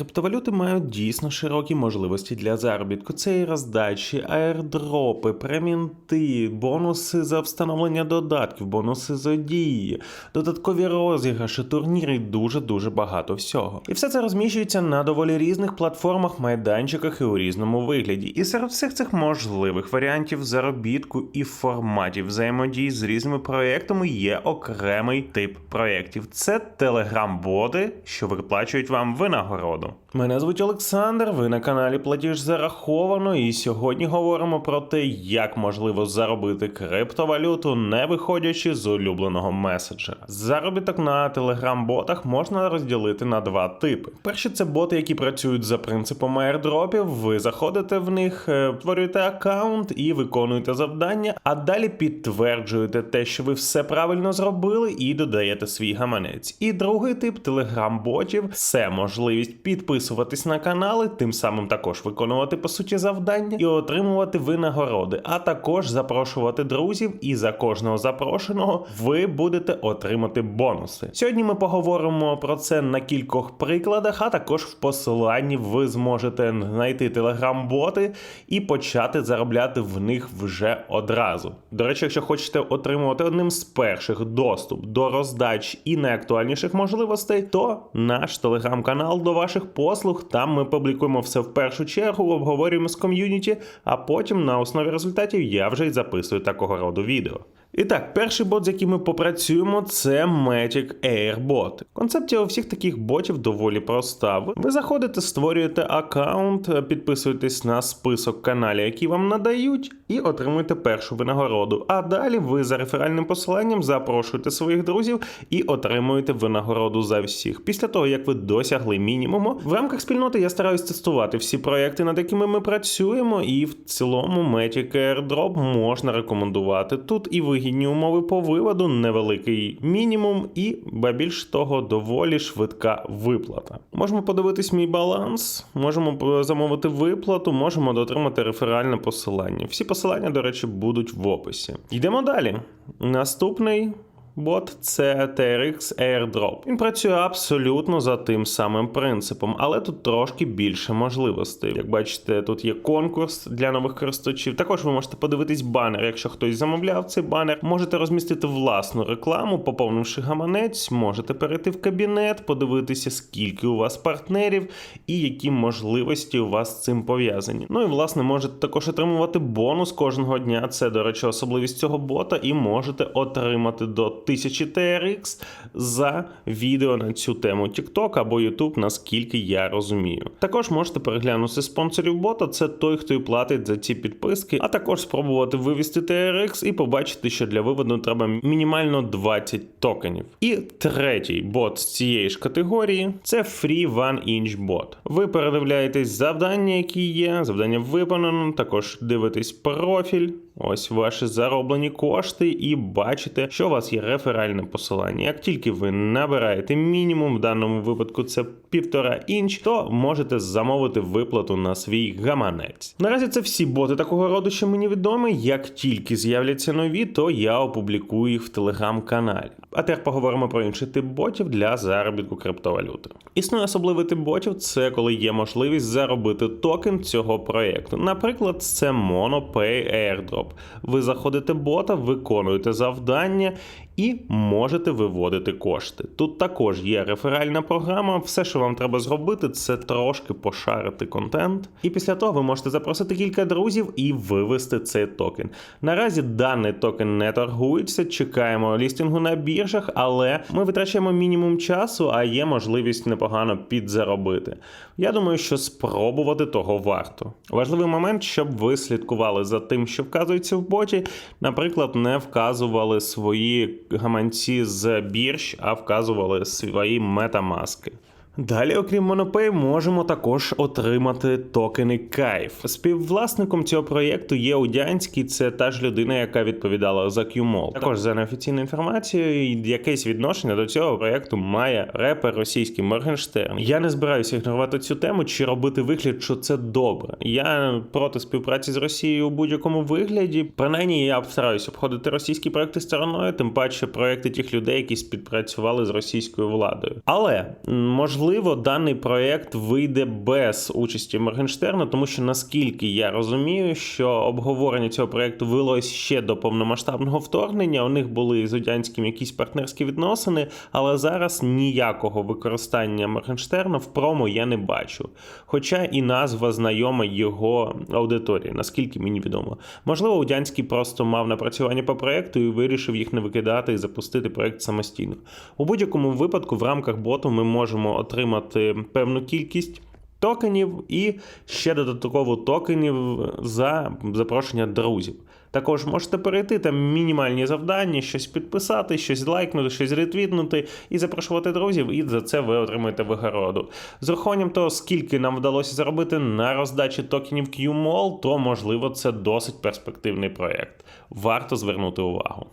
Криптовалюти мають дійсно широкі можливості для заробітку. Це і роздачі, аірдропи, премінти, бонуси за встановлення додатків, бонуси за дії, додаткові розіграші, турніри дуже дуже багато всього. І все це розміщується на доволі різних платформах, майданчиках і у різному вигляді. І серед всіх цих можливих варіантів заробітку і форматів взаємодії з різними проектами є окремий тип проєктів. Це телеграм-боти, що виплачують вам винагороду. Мене звуть Олександр. Ви на каналі Платіж Зараховано, і сьогодні говоримо про те, як можливо заробити криптовалюту, не виходячи з улюбленого меседжера. Заробіток на телеграм-ботах можна розділити на два типи. Перші це боти, які працюють за принципом airdropів. Ви заходите в них, е, створюєте аккаунт і виконуєте завдання, а далі підтверджуєте те, що ви все правильно зробили, і додаєте свій гаманець. І другий тип телеграм-ботів це можливість підписуватись на канали, тим самим також виконувати по суті завдання і отримувати винагороди, а також запрошувати друзів. І за кожного запрошеного ви будете отримати бонуси. Сьогодні ми поговоримо про це на кількох прикладах, а також в посиланні ви зможете знайти телеграм-боти і почати заробляти в них вже одразу. До речі, якщо хочете отримувати одним з перших доступ до роздач і найактуальніших можливостей, то наш телеграм-канал до ваших послуг. Там ми публікуємо все в першу чергу, обговорюємо з ком'юніті, а потім на основі результатів я вже й записую такого роду відео. І так, перший бот, з яким ми попрацюємо, це Matic Airbot. Концепція у всіх таких ботів доволі проста. Ви- Ви заходите, створюєте аккаунт, підписуєтесь на список каналів, які вам надають, і отримуєте першу винагороду. А далі ви за реферальним посиланням запрошуєте своїх друзів і отримуєте винагороду за всіх. Після того, як ви досягли мінімуму, в рамках спільноти я стараюсь тестувати всі проекти, над якими ми працюємо, і в цілому Matic Airdrop можна рекомендувати. Тут і вигідні умови по виводу, невеликий мінімум, і ба більш того, доволі швидка виплата. Можемо подивитись мій баланс, можемо замовити виплату, можемо дотримати реферальне посилання. Всі посилання, до речі, будуть в описі. Йдемо далі. Наступний. Бот це TRX Airdrop. Він працює абсолютно за тим самим принципом, але тут трошки більше можливостей. Як бачите, тут є конкурс для нових користувачів. Також ви можете подивитись банер, якщо хтось замовляв цей банер. Можете розмістити власну рекламу, поповнивши гаманець, можете перейти в кабінет, подивитися, скільки у вас партнерів і які можливості у вас з цим пов'язані. Ну і власне можете також отримувати бонус кожного дня. Це, до речі, особливість цього бота, і можете отримати до 1000 TRX за відео на цю тему TikTok або YouTube, наскільки я розумію. Також можете переглянути спонсорів бота, це той, хто і платить за ці підписки, а також спробувати вивести TRX і побачити, що для виводу треба мінімально 20 токенів. І третій бот з цієї ж категорії це Free One Inch Bot. Ви передивляєтесь завдання, які є, завдання виконано, також дивитесь профіль. Ось ваші зароблені кошти, і бачите, що у вас є реферальне посилання. Як тільки ви набираєте мінімум, в даному випадку це півтора інч, то можете замовити виплату на свій гаманець. Наразі це всі боти такого роду, що мені відомі. Як тільки з'являться нові, то я опублікую їх в телеграм-каналі. А тепер поговоримо про інший тип ботів для заробітку криптовалюти. Існує особливий тип ботів, це коли є можливість заробити токен цього проєкту. Наприклад, це MonoPay Airdrop. Ви заходите бота, виконуєте завдання і можете виводити кошти. Тут також є реферальна програма. Все, що вам треба зробити, це трошки пошарити контент. І після того ви можете запросити кілька друзів і вивести цей токен. Наразі даний токен не торгується, чекаємо лістингу на біржах, але ми витрачаємо мінімум часу, а є можливість непогано підзаробити. Я думаю, що спробувати того варто. Важливий момент, щоб ви слідкували за тим, що вказується в боті. Наприклад, не вказували свої гаманці з бірж, а вказували свої метамаски. Далі, окрім MonoPay, можемо також отримати токени Кайф. Співвласником цього проєкту є Удянський, це та ж людина, яка відповідала за QMall. Також за неофіційною інформацією, якесь відношення до цього проєкту має репер російський Моргенштерн. Я не збираюся ігнорувати цю тему чи робити вигляд, що це добре. Я проти співпраці з Росією у будь-якому вигляді. Принаймні, я стараюся обходити російські проекти стороною, тим паче проекти тих людей, які співпрацювали з російською владою. Але можливо. Можливо, даний проект вийде без участі Моргенштерна, тому що наскільки я розумію, що обговорення цього проекту велось ще до повномасштабного вторгнення. У них були з Одянським якісь партнерські відносини, але зараз ніякого використання Моргенштерна в промо я не бачу. Хоча і назва знайома його аудиторії, наскільки мені відомо. Можливо, Удянський просто мав напрацювання по проекту і вирішив їх не викидати і запустити проект самостійно. У будь-якому випадку, в рамках боту ми можемо отримати певну кількість. Токенів і ще додатково токенів за запрошення друзів. Також можете перейти там мінімальні завдання, щось підписати, щось лайкнути, щось ретвітнути і запрошувати друзів, і за це ви отримаєте вигороду. З урахуванням того, скільки нам вдалося заробити на роздачі токенів QMall, то можливо це досить перспективний проєкт. Варто звернути увагу.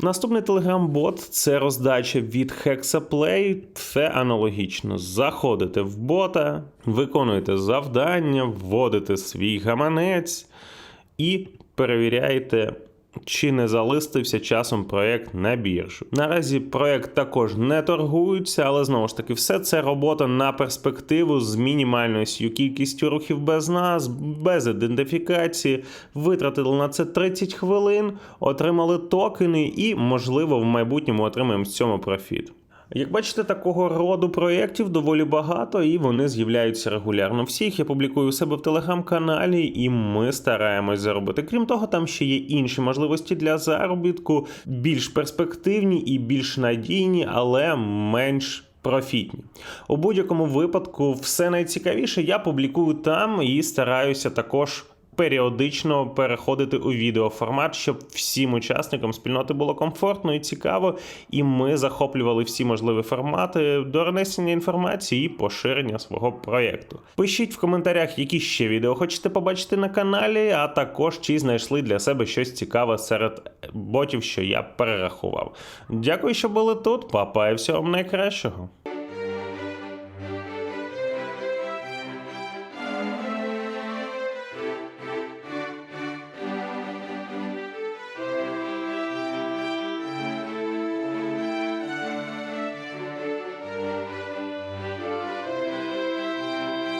Наступний телеграм-бот це роздача від Hexaplay. Це аналогічно. Заходите в бота, виконуєте завдання, вводите свій гаманець і перевіряєте. Чи не залистився часом проект на біржу? Наразі проект також не торгується, але знову ж таки, все це робота на перспективу з мінімальною кількістю рухів без нас, без ідентифікації. Витратили на це 30 хвилин, отримали токени, і, можливо, в майбутньому отримаємо з цього профіт. Як бачите, такого роду проєктів доволі багато, і вони з'являються регулярно. Всіх я публікую у себе в телеграм-каналі, і ми стараємось заробити. Крім того, там ще є інші можливості для заробітку, більш перспективні і більш надійні, але менш. Профітні у будь-якому випадку, все найцікавіше я публікую там і стараюся також періодично переходити у відеоформат, щоб всім учасникам спільноти було комфортно і цікаво, і ми захоплювали всі можливі формати донесення інформації і поширення свого проєкту. Пишіть в коментарях, які ще відео хочете побачити на каналі, а також чи знайшли для себе щось цікаве серед ботів, що я перерахував. Дякую, що були тут. Папа, і всього вам найкращого.